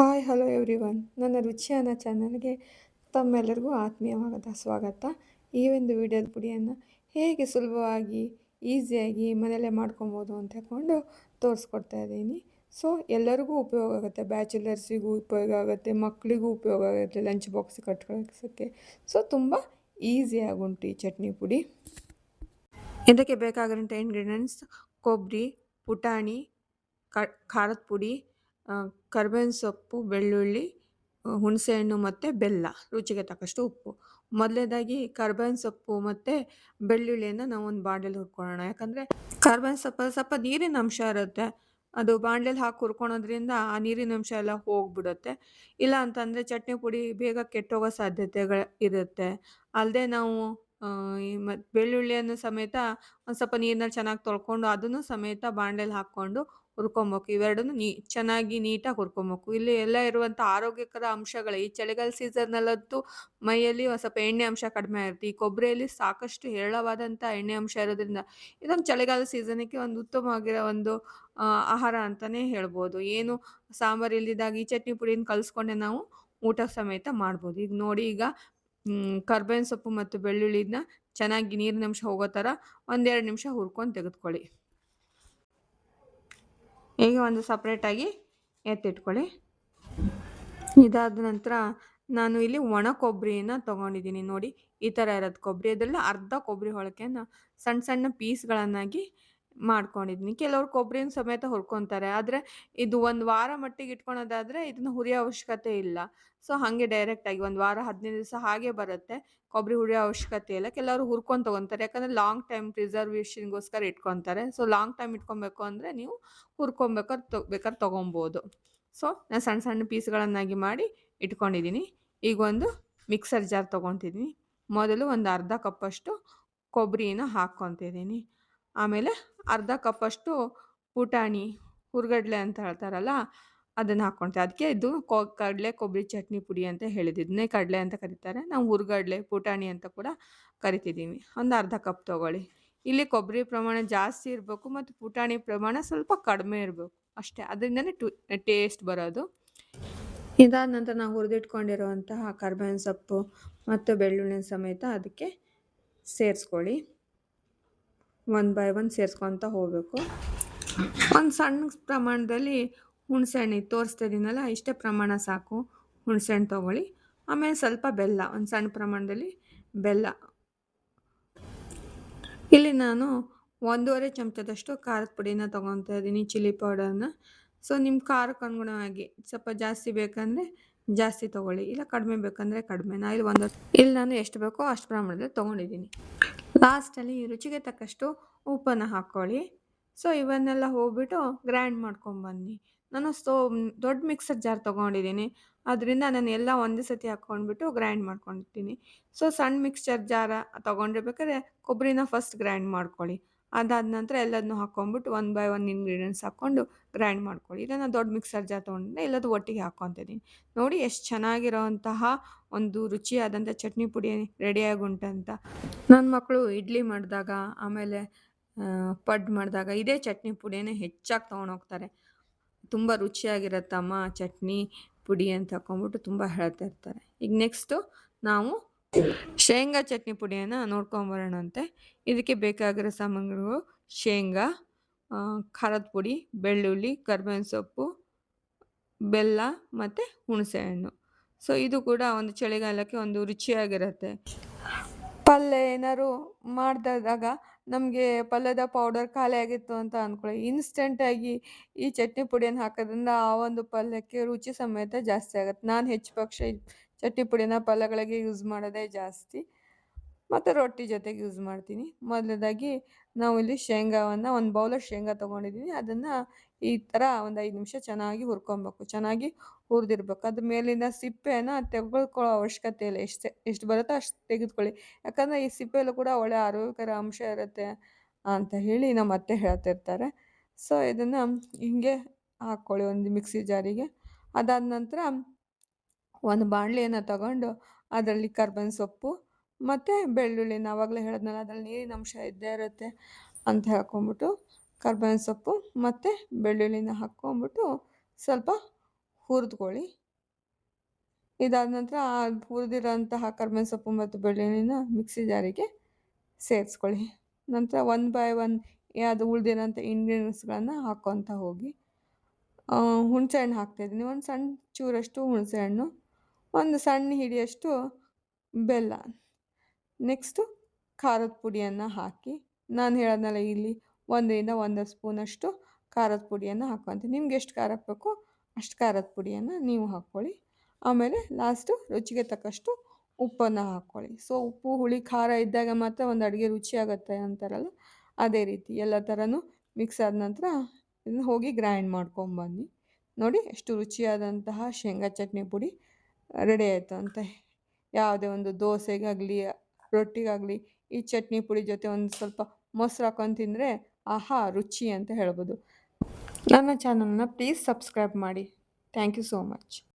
Hi hello every one ನನ್ನ ರುಚಿಯಾನ ಚಾನಲ್ಗೆ ತಮ್ಮೆಲ್ಲರಿಗೂ ಆತ್ಮೀಯವಾದ ಸ್ವಾಗತ. ಈ ಒಂದು ವಿಡಿಯೋದ ಪುಡಿಯನ್ನು ಹೇಗೆ ಸುಲಭವಾಗಿ ಈಸಿಯಾಗಿ ಮನೆಯಲ್ಲೇ ಮಾಡ್ಕೊಬೋದು ಅಂತ ಹೇಳ್ಕೊಂಡು ತೋರಿಸ್ಕೊಡ್ತಾ ಇದ್ದೀನಿ. ಸೊ ಎಲ್ಲರಿಗೂ ಉಪಯೋಗ ಆಗುತ್ತೆ. ಬ್ಯಾಚುಲರ್ಸಿಗೂ ಉಪಯೋಗ ಆಗುತ್ತೆ. ಮಕ್ಕಳಿಗೂ ಉಪಯೋಗ ಆಗುತ್ತೆ. Lunch box ಕಟ್ಕೊಳಕ್ಕೆ. ಸೊ ತುಂಬ ಈಸಿಯಾಗಿ ಉಂಟು ಈ ಚಟ್ನಿ ಪುಡಿ. ಇದಕ್ಕೆ ಬೇಕಾಗಿರೋಂಥ ಇಂಗ್ರೀಡಿಯೆಂಟ್ಸ್ ಕೊಬ್ಬರಿ ಪುಟಾಣಿ, ಕ, ಖಾರದ ಪುಡಿ ಕರ್ಬೇವಿನ ಸೊಪ್ಪು, ಬೆಳ್ಳುಳ್ಳಿ ಹುಣಸೆಹಣ್ಣು ಮತ್ತು ಬೆಲ್ಲ, ರುಚಿಗೆ ತಕ್ಕಷ್ಟು ಉಪ್ಪು. ಮೊದಲನೇದಾಗಿ ಕರ್ಬೇವಿನ ಸೊಪ್ಪು ಮತ್ತು ಬೆಳ್ಳುಳ್ಳಿಯನ್ನು ನಾವು ಒಂದು ಬಾಂಡಲ್ ಹುರ್ಕೊಳ್ಳೋಣ. ಯಾಕಂದರೆ ಕರ್ಬೇವಿನ ಸೊಪ್ಪು ಸ್ವಲ್ಪ ನೀರಿನ ಅಂಶ ಇರುತ್ತೆ. ಅದು ಬಾಂಡ್ಲೆಲಿ ಹಾಕಿ ಹುರ್ಕೊಳೋದ್ರಿಂದ ಆ ನೀರಿನ ಅಂಶ ಎಲ್ಲ ಹೋಗ್ಬಿಡುತ್ತೆ. ಇಲ್ಲ ಅಂತಂದರೆ ಚಟ್ನಿ ಪುಡಿ ಬೇಗ ಕೆಟ್ಟೋಗೋ ಸಾಧ್ಯತೆಗಳು ಇರುತ್ತೆ. ಅಲ್ಲದೆ ನಾವು ಮತ್ತು ಬೆಳ್ಳುಳ್ಳಿಯನ್ನು ಸಮೇತ ಒಂದು ಸ್ವಲ್ಪ ನೀರಿನಲ್ಲಿ ಚೆನ್ನಾಗಿ ತೊಳ್ಕೊಂಡು ಅದನ್ನು ಸಮೇತ ಬಾಂಡ್ಲೆಲಿ ಹಾಕ್ಕೊಂಡು ಹುರ್ಕೊಬೇಕು. ಇವೆರಡನ್ನು ನೀ, ಚೆನ್ನಾಗಿ ನೀಟಾಗಿ ಹುರ್ಕೊಬೇಕು. ಇಲ್ಲಿ ಎಲ್ಲ ಇರುವಂಥ ಆರೋಗ್ಯಕರ ಅಂಶಗಳು, ಈ ಚಳಿಗಾಲ ಸೀಸನ್ನಲ್ಲಂತೂ ಮೈಯಲ್ಲಿ ಸ್ವಲ್ಪ ಎಣ್ಣೆ ಅಂಶ ಕಡಿಮೆ ಆಗಿರುತ್ತೆ. ಈ ಕೊಬ್ಬರಿಯಲ್ಲಿ ಸಾಕಷ್ಟು ಹೇರಳವಾದಂಥ ಎಣ್ಣೆ ಅಂಶ ಇರೋದ್ರಿಂದ ಇದೊಂದು ಚಳಿಗಾಲ ಸೀಸನ್ಗೆ ಒಂದು ಉತ್ತಮವಾಗಿರೋ ಒಂದು ಆಹಾರ ಅಂತಲೇ ಹೇಳ್ಬೋದು. ಏನು ಸಾಂಬಾರು ಇಲ್ದಿದ್ದಾಗ ಈ ಚಟ್ನಿ ಪುಡಿನ ಕಲಿಸ್ಕೊಂಡೆ ನಾವು ಊಟ ಸಮೇತ ಮಾಡ್ಬೋದು. ಈಗ ನೋಡಿ ಈಗ ಕರ್ಬೇವಿನ ಸೊಪ್ಪು ಮತ್ತು ಬೆಳ್ಳುಳ್ಳಿನ ಚೆನ್ನಾಗಿ ನೀರಿನ ಅಂಶ ಹೋಗೋ ಥರ ಒಂದೆರಡು ನಿಮಿಷ ಹುರ್ಕೊಂಡು ತೆಗೆದುಕೊಳ್ಳಿ. ಈಗ ಒಂದು ಸಪ್ರೇಟಾಗಿ ಎತ್ತಿಟ್ಕೊಳ್ಳಿ. ಇದಾದ ನಂತರ ನಾನು ಇಲ್ಲಿ ಒಣ ಕೊಬ್ಬರಿನ ತೊಗೊಂಡಿದ್ದೀನಿ ನೋಡಿ. ಈ ಥರ ಇರೋದು. ಕೊಬ್ಬರಿ ಅದರಲ್ಲಿ ಅರ್ಧ ಕೊಬ್ಬರಿ ಹೊಳಕೆಯನ್ನು ಸಣ್ಣ ಸಣ್ಣ ಪೀಸ್ಗಳನ್ನಾಗಿ ಮಾಡ್ಕೊಂಡಿದ್ದೀನಿ ಕೆಲವರು ಕೊಬ್ಬರಿನ ಸಮೇತ ಹುರ್ಕೊತಾರೆ. ಆದರೆ ಇದು ಒಂದು ವಾರ ಮಟ್ಟಿಗೆ ಇಟ್ಕೊಳೋದಾದರೆ ಇದನ್ನ ಹುರಿಯೋ ಅವಶ್ಯಕತೆ ಇಲ್ಲ. ಸೊ, ಹಾಗೆ ಡೈರೆಕ್ಟಾಗಿ ಒಂದು ವಾರ ಹದಿನೈದು ದಿವಸ ಹಾಗೆ ಬರುತ್ತೆ. ಕೊಬ್ಬರಿ ಹುರಿಯೋ ಅವಶ್ಯಕತೆ ಇಲ್ಲ. ಕೆಲವರು ಹುರ್ಕೊಂಡು ತೊಗೊತಾರೆ. ಯಾಕಂದರೆ ಲಾಂಗ್ ಟೈಮ್ ಪ್ರಿಸರ್ವೇಷನ್ಗೋಸ್ಕರ ಇಟ್ಕೊತಾರೆ. ಸೊ ಲಾಂಗ್ ಟೈಮ್ ಇಟ್ಕೊಬೇಕು ಅಂದರೆ ನೀವು ಹುರ್ಕೊಬೇಕಾದ್ರೆ ತೊ, ಬೇಕಾದ್ರೆ ತೊಗೊಬೋದು. ಸೊ, ನಾನು ಸಣ್ಣ ಸಣ್ಣ ಪೀಸ್ಗಳನ್ನಾಗಿ ಮಾಡಿ ಇಟ್ಕೊಂಡಿದ್ದೀನಿ ಈಗ ಒಂದು ಮಿಕ್ಸರ್ ಜಾರ್ ತೊಗೊತಿದ್ದೀನಿ ಮೊದಲು ಒಂದು ಅರ್ಧ ಕಪ್ಪಷ್ಟು ಕೊಬ್ಬರಿನ ಹಾಕ್ಕೊತಿದ್ದೀನಿ ಆಮೇಲೆ ಅರ್ಧ ಕಪ್ಪಷ್ಟು ಪುಟಾಣಿ, ಹುರ್ಗಡ್ಲೆ ಅಂತ ಹೇಳ್ತಾರಲ್ಲ, ಅದನ್ನು ಹಾಕ್ಕೊಳ್ತೇವೆ ಅದಕ್ಕೆ ಇದು ಕೊ, ಕಡಲೆ ಕೊಬ್ಬರಿ ಚಟ್ನಿ ಪುಡಿ ಅಂತ ಹೇಳಿದ್ದು. ಇದನ್ನೇ ಕಡಲೆ ಅಂತ ಕರೀತಾರೆ. ನಾವು ಹುರ್ಗಡ್ಲೆ, ಪುಟಾಣಿ ಅಂತ ಕೂಡ ಕರಿತಿದ್ದೀವಿ. ಒಂದು ಅರ್ಧ ಕಪ್ ತೊಗೊಳ್ಳಿ. ಇಲ್ಲಿ ಕೊಬ್ಬರಿ ಪ್ರಮಾಣ ಜಾಸ್ತಿ ಇರಬೇಕು ಮತ್ತು ಪುಟಾಣಿ ಪ್ರಮಾಣ ಸ್ವಲ್ಪ ಕಡಿಮೆ ಇರಬೇಕು. ಅಷ್ಟೇ. ಅದರಿಂದನೇ ಟು, ಟೇಸ್ಟ್ ಬರೋದು. ಇದಾದ ನಂತರ ನಾವು ಹುರಿದಿಟ್ಕೊಂಡಿರುವಂತಹ ಕರ್ಬೇವಿನ ಸೊಪ್ಪು ಮತ್ತು ಬೆಳ್ಳುಳ್ಳಿ ಸಮೇತ ಅದಕ್ಕೆ ಸೇರಿಸ್ಕೊಳ್ಳಿ. ಒನ್ ಬೈ ಒನ್ ಸೇರಿಸ್ಕೊತ ಹೋಗಬೇಕು. ಒಂದು ಸಣ್ಣ ಪ್ರಮಾಣದಲ್ಲಿ ಹುಣಸೆಹಣ್ಣು ತೋರಿಸ್ತಾ ಇದ್ದೀನಲ್ಲ ಇಷ್ಟೇ ಪ್ರಮಾಣ ಸಾಕು. ಹುಣಸೆಹಣ್ಣು ತೊಗೊಳ್ಳಿ. ಆಮೇಲೆ ಸ್ವಲ್ಪ ಬೆಲ್ಲ, ಒಂದು ಸಣ್ಣ ಪ್ರಮಾಣದಲ್ಲಿ ಬೆಲ್ಲ. ಇಲ್ಲಿ ನಾನು ಒಂದೂವರೆ ಚಮಚದಷ್ಟು ಖಾರದ ಪುಡಿನ ತೊಗೊತಾ ಇದ್ದೀನಿ, ಚಿಲ್ಲಿ ಪೌಡರ್ನ. ಸೊ ನಿಮ್ಮ ಖಾರಕ್ಕೆ ಅನುಗುಣವಾಗಿ ಸ್ವಲ್ಪ ಜಾಸ್ತಿ ಬೇಕಂದರೆ ಜಾಸ್ತಿ ತೊಗೊಳ್ಳಿ, ಇಲ್ಲ ಕಡಿಮೆ ಬೇಕಂದರೆ ಕಡಿಮೆ ನಾ ಇಲ್ಲಿ ಒಂದು ಇಲ್ಲಿ ನಾನು ಎಷ್ಟು ಬೇಕೋ ಅಷ್ಟು ಪ್ರಮಾಣದಲ್ಲಿ ತೊಗೊಂಡಿದ್ದೀನಿ. ಲಾಸ್ಟಲ್ಲಿ ರುಚಿಗೆ ತಕ್ಕಷ್ಟು ಉಪ್ಪನ್ನು ಹಾಕ್ಕೊಳ್ಳಿ. ಸೊ, ಇವನ್ನೆಲ್ಲ ಹೋಗ್ಬಿಟ್ಟು ಗ್ರೈಂಡ್ ಮಾಡ್ಕೊಂಬನ್ನಿ ನಾನು ಸ್ಟೋ ದೊಡ್ಡ ಮಿಕ್ಸರ್ ಜಾರ್ ತೊಗೊಂಡಿದ್ದೀನಿ. ಅದರಿಂದ ನಾನು ಎಲ್ಲ ಒಂದೇ ಸತಿ ಹಾಕ್ಕೊಂಡ್ಬಿಟ್ಟು ಗ್ರೈಂಡ್ ಮಾಡ್ಕೊಂಡಿರ್ತೀನಿ. ಸೊ, ಸಣ್ಣ ಮಿಕ್ಸ್ಚರ್ ಜಾರ ತೊಗೊಂಡಿರ್ಬೇಕಾದ್ರೆ ಕೊಬ್ಬರಿನ ಫಸ್ಟ್ ಗ್ರೈಂಡ್ ಮಾಡ್ಕೊಳ್ಳಿ. ಅದಾದ ನಂತರ ಎಲ್ಲದನ್ನೂ ಹಾಕ್ಕೊಂಬಿಟ್ಟು ಒನ್ ಬೈ ಒನ್ ಇಂಗ್ರೀಡಿಯೆಂಟ್ಸ್ ಹಾಕ್ಕೊಂಡು ಗ್ರೈಂಡ್ ಮಾಡ್ಕೊಳ್ಳಿ. ಇದನ್ನು ದೊಡ್ಡ ಮಿಕ್ಸರ್ ಜಾರ್ ತೊಗೊಂಡಿದ್ದೆ ಎಲ್ಲದು ಒಟ್ಟಿಗೆ ಹಾಕ್ಕೊತಿದ್ದೀನಿ ನೋಡಿ ಎಷ್ಟು ಚೆನ್ನಾಗಿರೋವಂತಹ ಒಂದು ರುಚಿಯಾದಂಥ ಚಟ್ನಿ ಪುಡಿ ರೆಡಿಯಾಗಿ ಉಂಟಂತ ನನ್ನ ಮಕ್ಕಳು ಇಡ್ಲಿ ಮಾಡಿದಾಗ, ಆಮೇಲೆ ಪಡ್ ಮಾಡಿದಾಗ ಇದೇ ಚಟ್ನಿ ಪುಡಿನೇ ಹೆಚ್ಚಾಗಿ ತೊಗೊಂಡೋಗ್ತಾರೆ. ತುಂಬ ರುಚಿಯಾಗಿರತ್ತಮ್ಮ ಚಟ್ನಿ ಪುಡಿ ಅಂತ ಹಾಕ್ಕೊಂಬಿಟ್ಟು ತುಂಬ ಹೇಳ್ತಾ ಇರ್ತಾರೆ. ಈಗ ನೆಕ್ಸ್ಟು ನಾವು ಶೇಂಗಾ ಚಟ್ನಿ ಪುಡಿಯನ್ನು ನೋಡ್ಕೊಂಬರೋಣಂತೆ ಇದಕ್ಕೆ ಬೇಕಾಗಿರೋ ಸಾಮಗ್ರಿಗಳು ಶೇಂಗಾ ಖಾರದ ಪುಡಿ, ಬೆಳ್ಳುಳ್ಳಿ, ಕರ್ಬೇವಿನ ಸೊಪ್ಪು, ಬೆಲ್ಲ ಮತ್ತು ಹುಣಸೆಹಣ್ಣು. ಸೊ ಇದು ಕೂಡ ಒಂದು ಚಳಿಗಾಲಕ್ಕೆ ಒಂದು ರುಚಿಯಾಗಿರುತ್ತೆ. ಪಲ್ಯ ಏನಾದ್ರು ಮಾಡಿದಾಗ ನಮಗೆ ಪಲ್ಯದ ಪೌಡರ್ ಖಾಲಿ ಆಗಿತ್ತು ಅಂತ ಅಂದ್ಕೊಳ್ಳಿ ಇನ್ಸ್ಟೆಂಟಾಗಿ ಈ ಚಟ್ನಿ ಪುಡಿಯನ್ನು ಹಾಕೋದ್ರಿಂದ ಆ ಒಂದು ಪಲ್ಯಕ್ಕೆ ರುಚಿ ಸಮೇತ ಜಾಸ್ತಿ ಆಗುತ್ತೆ. ನಾನು ಹೆಚ್ಚು ಪಕ್ಷ ಚಟ್ನಿ ಪುಡಿನ ಪಲ್ಯಗಳಿಗೆ ಯೂಸ್ ಮಾಡೋದೇ ಜಾಸ್ತಿ. ಮತ್ತು ರೊಟ್ಟಿ ಜೊತೆಗೆ ಯೂಸ್ ಮಾಡ್ತೀನಿ. ಮೊದಲದಾಗಿ ನಾವು ಇಲ್ಲಿ ಶೇಂಗಾವನ್ನು, ಒಂದು ಬೌಲರ್ ಶೇಂಗಾ ತೊಗೊಂಡಿದ್ದೀನಿ ಅದನ್ನು ಈ ಥರ ಒಂದು ಐದು ನಿಮಿಷ ಚೆನ್ನಾಗಿ ಹುರ್ಕೊಬೇಕು. ಚೆನ್ನಾಗಿ ಹುರಿದಿರ್ಬೇಕು. ಅದ್ರ ಮೇಲಿನ ಸಿಪ್ಪೆನ ತೆಗೆದುಕೊಳ್ಳೋ ಅವಶ್ಯಕತೆ ಇಲ್ಲ. ಎಷ್ಟು ಎಷ್ಟು ಬರುತ್ತೋ ಅಷ್ಟು ತೆಗೆದುಕೊಳ್ಳಿ. ಯಾಕಂದರೆ ಈ ಸಿಪ್ಪೆಯಲ್ಲೂ ಕೂಡ ಒಳ್ಳೆ ಆರೋಗ್ಯಕರ ಅಂಶ ಇರುತ್ತೆ ಅಂತ ಹೇಳಿ ನಮ್ಮ ಅತ್ತೆ ಹೇಳ್ತಿರ್ತಾರೆ. ಸೊ ಇದನ್ನು ಹಿಂಗೆ ಹಾಕ್ಕೊಳ್ಳಿ ಒಂದು ಮಿಕ್ಸಿ ಜಾರಿಗೆ. ಅದಾದ ನಂತರ ಒಂದು ಬಾಣಲಿಯನ್ನು ತಗೊಂಡು ಅದರಲ್ಲಿ ಕರ್ಬನ್ ಸೊಪ್ಪು ಮತ್ತು ಬೆಳ್ಳುಳ್ಳಿನ ನಾವಾಗಲೇ ಹೇಳಿದ್ನಲ್ಲ ಅದರಲ್ಲಿ ನೀರಿನ ಅಂಶ ಇದ್ದೇ ಇರುತ್ತೆ ಅಂತ ಹಾಕ್ಕೊಂಬಿಟ್ಟು ಕರ್ಬೇವಿನ ಸೊಪ್ಪು ಮತ್ತು ಬೆಳ್ಳುಳ್ಳಿನ ಹಾಕ್ಕೊಂಬಿಟ್ಟು ಸ್ವಲ್ಪ ಹುರಿದ್ಕೊಳ್ಳಿ. ಇದಾದ ನಂತರ ಆ ಹುರಿದಿರೋಂತಹ ಕರ್ಬೇವಿನ ಸೊಪ್ಪು ಮತ್ತು ಬೆಳ್ಳುಳ್ಳಿನ ಮಿಕ್ಸಿ ಜಾರಿಗೆ ಸೇರಿಸ್ಕೊಳ್ಳಿ. ನಂತರ ಒನ್ ಬೈ ಒನ್ ಅದು ಉಳಿದಿರೋಂಥ ಇಂಗ್ರೀಡಿಯೆಂಟ್ಸ್ಗಳನ್ನು ಹಾಕ್ಕೊತ ಹೋಗಿ. ಹುಣಸೆ ಹಣ್ಣು ಹಾಕ್ತಾಯಿದ್ದೀನಿ ಒಂದು ಸಣ್ಣ ಚೂರಷ್ಟು ಹುಣಸೆ ಹಣ್ಣು ಒಂದು ಸಣ್ಣ ಹಿಡಿಯಷ್ಟು ಬೆಲ್ಲ. ನೆಕ್ಸ್ಟು ಖಾರದ ಪುಡಿಯನ್ನು ಹಾಕಿ, ನಾನು ಹೇಳೋದ್ನಲ್ಲ ಇಲ್ಲಿ ಒಂದರಿಂದ ಒಂದು ಸ್ಪೂನಷ್ಟು ಖಾರದ ಪುಡಿಯನ್ನು ಹಾಕ್ಕೊತೀನಿ ನಿಮ್ಗೆ ಎಷ್ಟು ಖಾರ ಬೇಕೋ ಅಷ್ಟು ಖಾರದ ಪುಡಿಯನ್ನು ನೀವು ಹಾಕ್ಕೊಳ್ಳಿ ಆಮೇಲೆ ಲಾಸ್ಟು ರುಚಿಗೆ ತಕ್ಕಷ್ಟು ಉಪ್ಪನ್ನು ಹಾಕ್ಕೊಳ್ಳಿ ಸೊ ಉಪ್ಪು, ಹುಳಿ, ಖಾರ ಇದ್ದಾಗ ಮಾತ್ರ ಒಂದು ಅಡುಗೆ ರುಚಿಯಾಗುತ್ತೆ ಅಂತಾರಲ್ಲ, ಅದೇ ರೀತಿ ಎಲ್ಲ ಥರನೂ ಮಿಕ್ಸ್ ಆದ ನಂತರ ಇದನ್ನು ಹೋಗಿ ಗ್ರೈಂಡ್ ಮಾಡ್ಕೊಂಬನ್ನಿ. ನೋಡಿ, ಎಷ್ಟು ರುಚಿಯಾದಂತಹ ಶೇಂಗಾ ಚಟ್ನಿ ಪುಡಿ. ರೆಡಿ ಆಯಿತು ಅಂತ. ಯಾವುದೇ ಒಂದು ದೋಸೆಗಾಗಲಿ, ರೊಟ್ಟಿಗಾಗಲಿ, ಈ ಚಟ್ನಿ ಪುಡಿ ಜೊತೆ ಒಂದು ಸ್ವಲ್ಪ ಮೊಸರು ಹಾಕೊಂಡು ತಿಂದರೆ ಆಹಾ, ರುಚಿ ಅಂತ ಹೇಳ್ಬೋದು. ನನ್ನ ಚಾನಲ್ನ ಪ್ಲೀಸ್ ಸಬ್ಸ್ಕ್ರೈಬ್ ಮಾಡಿ. Thank you so much